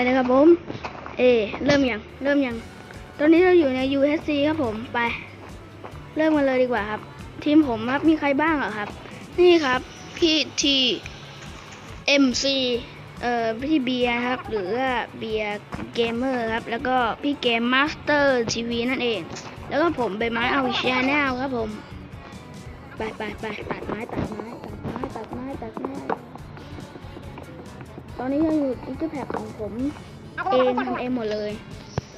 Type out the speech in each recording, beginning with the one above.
เลยนะครับผม เอ เริ่มยัง เริ่มยัง ตอนนี้เราอยู่ใน USC ครับผม ไป เริ่มกันเลยดีกว่าครับ ทีมผมครับ มีใครบ้างเหรอครับ นี่ครับ พี่ที MC เอ่อ พี่เบียร์ครับ หรือว่าเบียร์เกมเมอร์ครับ แล้วก็พี่เกมมาสเตอร์ทีวีนั่นเอง แล้วก็ผมใบไม้เอาชแนลครับผม ไปไปไปตัดไม้ตัดไม้ ตอนนี้ยังอยู่อินเตอร์แพคของผมเองทำเองหมดเลย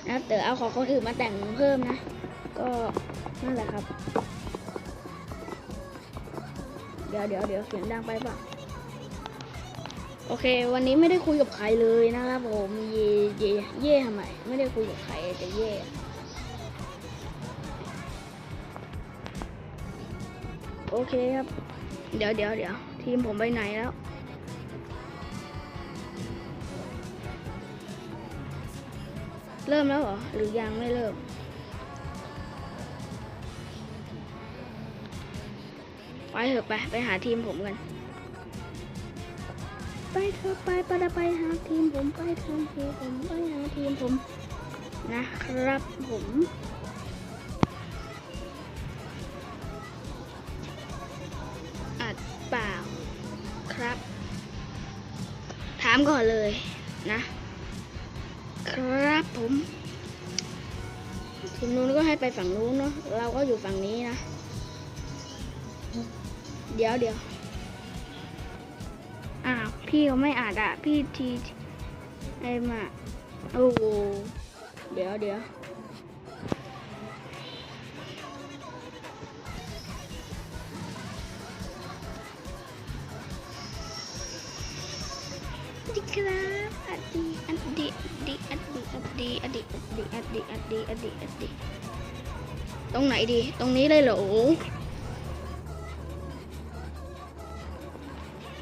นะแต่เอาของคนอื่นมาแต่งเพิ่มนะ ก็นั่นแหละครับ เดี๋ยวเดี๋ยวเดี๋ยวเสียงดังไปเปล่ะโอเค วันนี้ไม่ได้คุยกับใครเลยนะครับผมเย่เย่เย่ทำไมไม่ได้คุยกับใครแต่เย่โอเคครับ เดี๋ยวเดี๋ยวเดี๋ยวทีมผมไปไหนแล้ว เริ่มแล้วเหรอ หรือยังไม่เริ่ม ไปเถอะไป ไปหาทีมผมกัน ไปเถอะไปไปไปหาทีมผมไปทางทีมผมไปหาทีมผมนะครับผมอัดเปล่าครับ ถามก่อนเลยนะครับ ผมทีมนู้นก็ให้ไปฝั่งนู้นเนาะเราก็อยู่ฝั่งนี้นะ เดี๋ยวเดี๋ยวอ้าวพี่เขาไม่อ่านอะ พี่ทีไอ้มาโอ้โหเดี๋ยวเดี๋ยว ดีอดดีอดีอดีอดีตรงไหนดี ตรงนี้เลยเหรอ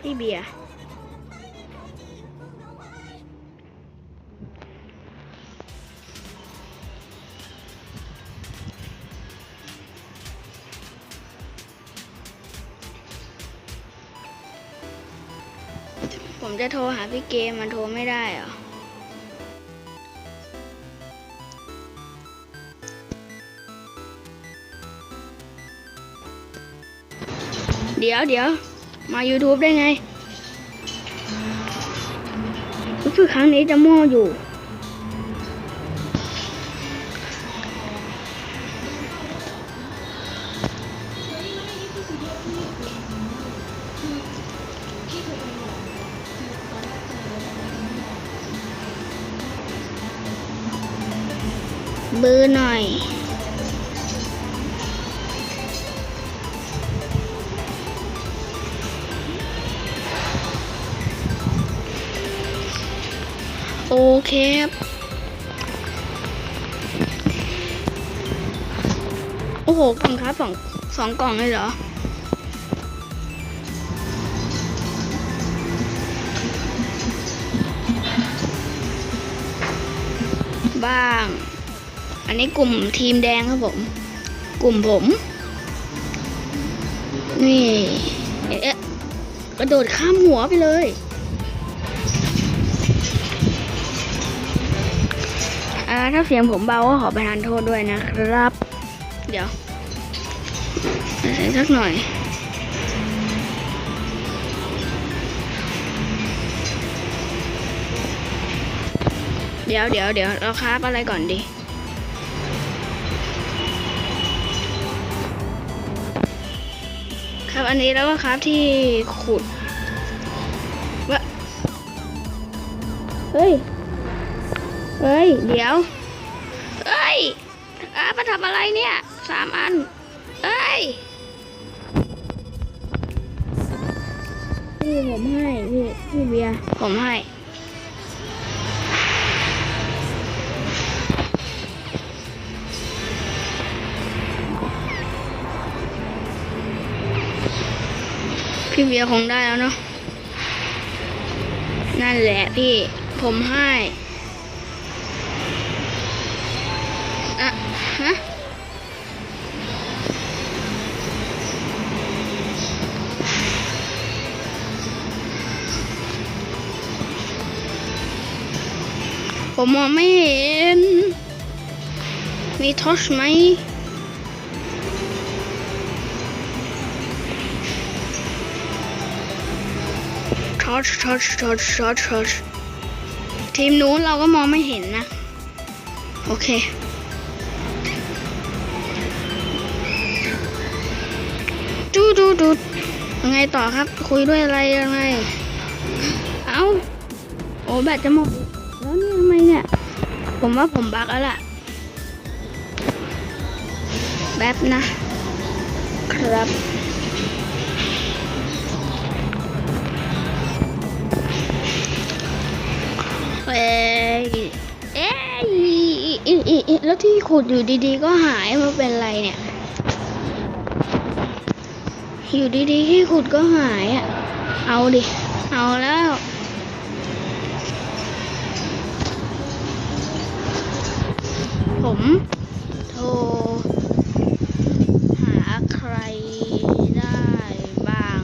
พี่เบียร์ผมจะโทรหาพี่เกมมันโทรไม่ได้เหรอ เดี๋ยวเดี๋ยวมา YouTube ได้ไง รู้สึกครั้งนี้จะมั่วอยู่ เบอร์หน่อย โอเคครับโอ้โหกล่องครับสองสองกล่องเลยเหรอบ้าง อันนี้กลุ่มทีมแดงครับผม กลุ่มผม นี่ เอ๊ะกระโดดข้ามหัวไปเลย ถ้าเสียงผมเบาก็ขอประทานโทษด้วยนะครับ เดี๋ยวใส่สักหน่อย เดี๋ยวเดี๋ยวเดี๋ยวเราคาบอะไรก่อนดีครับอันนี้แล้วก็ครับที่ขุดวะเฮ้ย เฮ้ย เดี๋ยว เอ้ยอามาทำอะไรเนี่ยสามอัน เอ้ยพี่ผมให้พี่พี่เบียร์ผมให้ พี่เบียร์คงได้แล้วเนาะนั่นแหละพี่ผมให้ ผมมองไม่เห็น มีทอชไหมทอชทอชทอชทอชทอชทีมนู้นเราก็มองไม่เห็นนะ โอเคดูดูดูยังไงต่อครับ คุยด้วยอะไรยังไง เอาโอ้แบตจะหมดแล้วนี่ ไมเนี่ย ผมว่าผมบักแล้วล่ะ แป๊บนะ ครับ เอ้ยเอ้ยอีอีอีแล้วที่ขุดอยู่ดีๆ ก็หายมันเป็นไรเนี่ย อยู่ดีๆที่ขุดก็หายอะ เอาดิ เอาแล้ว ผมโทรหาใครได้บ้าง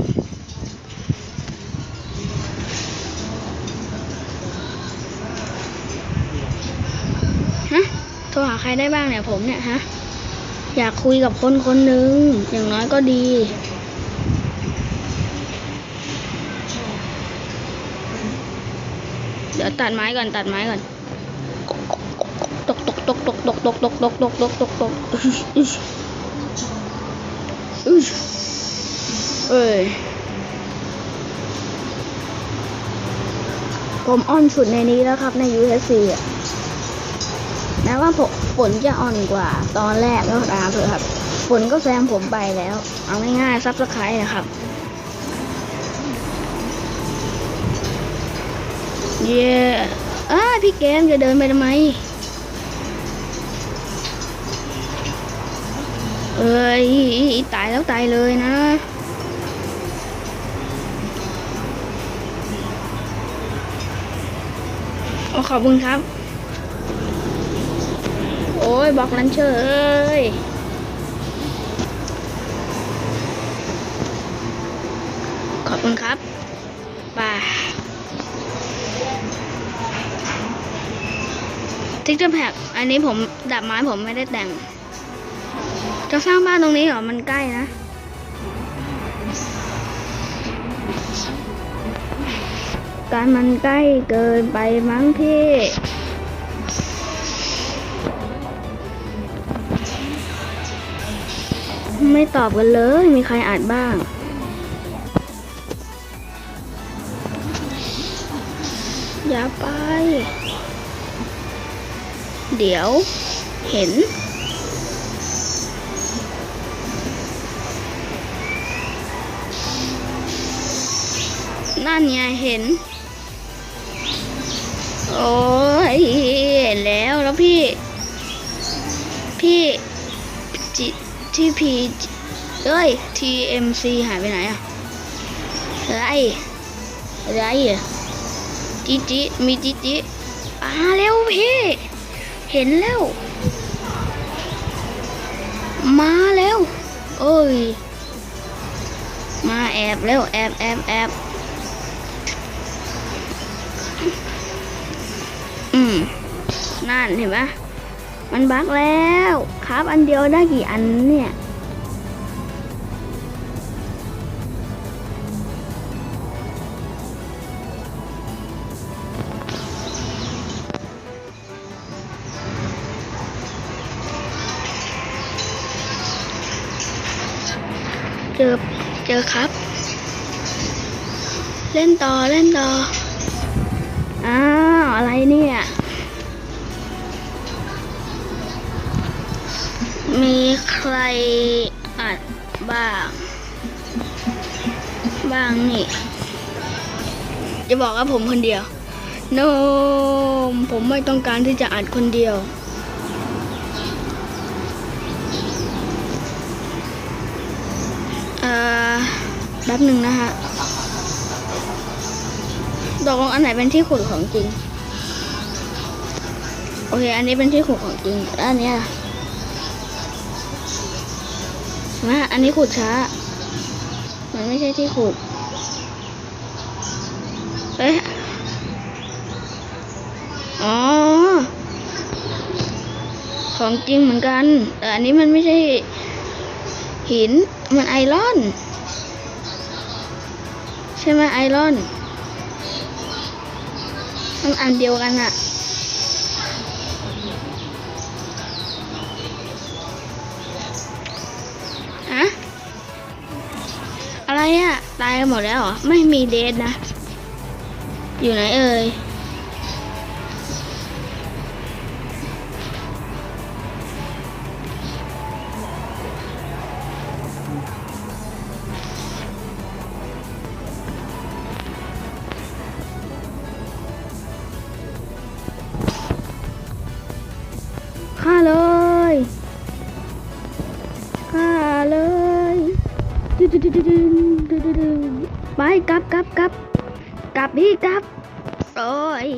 ฮะ โทรหาใครได้บ้างเนี่ยผมเนี่ยฮะ อยากคุยกับคนคนหนึ่งอย่างน้อยก็ดีเดี๋ยวตัดไม้ก่อนตัดไม้ก่อน ตกตกตกตกตกตกตกตกตกตกอึชอึชเอ้ยผมอ่อนสุดในนี้แล้วครับใน USC อะแม้ว่าผมฝนจะอ่อนกว่าตอนแรกก็ตามเถอะครับฝนก็แซงผมไปแล้ว เอาง่ายๆซับสไครต์นะครับ เย้อ้าพี่เกมจะเดินไปทำไม เอ้ยตายแล้วตายเลยนะโอ้ขอบคุณครับ โอ้ยบอกลันเชยขอบคุณครับป่าทิกเกอร์แพกอันนี้ผมดับไม้ผมไม่ได้แต่ง จะสร้างบ้านตรงนี้เหรอ มันใกล้นะ การมันใกล้เกินไปมั้งพี่ไม่ตอบกันเลย มีใครอ่านบ้าง อย่าไป เดี๋ยวเห็น นั่นไงเห็น โอ้ยเห็นแล้วแล้วพี่ พี่จิที่พีเอ้ย TMC หายไปไหนอะไรไรอะจิจิมีจิจิอ่าเร็วพี่ เห็นแล้ว มาแล้วเอ้ย มาแอบแล้วแอบแอบแอบ อืมนั่นเห็นปะมันบักแล้วครับอันเดียวได้กี่อันเนี่ยเจอเจอครับ เล่นต่อเล่นต่ออ้า รอัดบ้าง บ้างนี่จะบอกว่าผมคนเดียว โนผมไม่ต้องการที่จะอัดคนเดียวเอ่อแป๊บหนึ่งนะฮะตกลงอันไหนเป็นที่ขุดของจริง โอเค อันนี้เป็นที่ขุดของจริงแล้วอันเนะ อันนี้ขุดช้า มันไม่ใช่ที่ขุด เอ๊ะ อ๋อ ของจริงเหมือนกัน แต่อันนี้มันไม่ใช่ หิน มันไอรอน ใช่ไหมไอรอน มันอันเดียวกันอะ ตายกันหมดแล้วเหรอ ไม่มีเดทนะ อยู่ไหนเอ่ยฆ่าเลย ไปกลับกลับกลับกลับพี่กลับโอ้ย